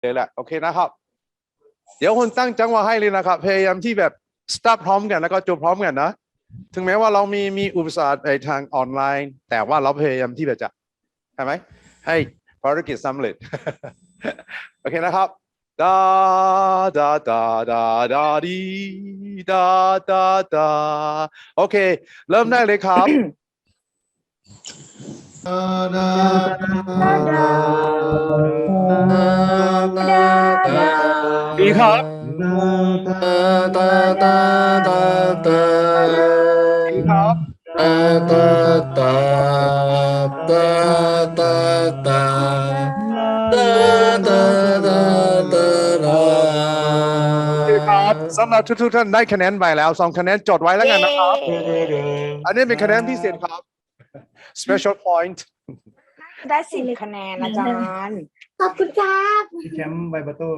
เลยแหละโอเคนะครับ เดี๋ยวคนตั้งจังหวะให้เลยนะครับ พยายามที่แบบ start พร้อมกันแล้วก็จบพร้อมกันนะ ถึงแม้ว่าเรามีมีอุปสรรคในทางออนไลน์ แต่ว่าเราพยายามที่แบบจะใช่ไหมให้ภารกิจสำเร็จโอเคนะครับดาดาดาดาดาดีดาดาดาโอเค เริ่มได้เลยครับดี ครับดีครับดีครับสำหรับทุกๆท่านได้คะแนนไปแล้วสองคะแนนจดไว้แล้วกันนะครับ อันนี้เป็นคะแนนพิเศษครับ special point ได้สิบคะแนนอาจารย์ ขอบคุณครับ พี่แชมป์ใบประตู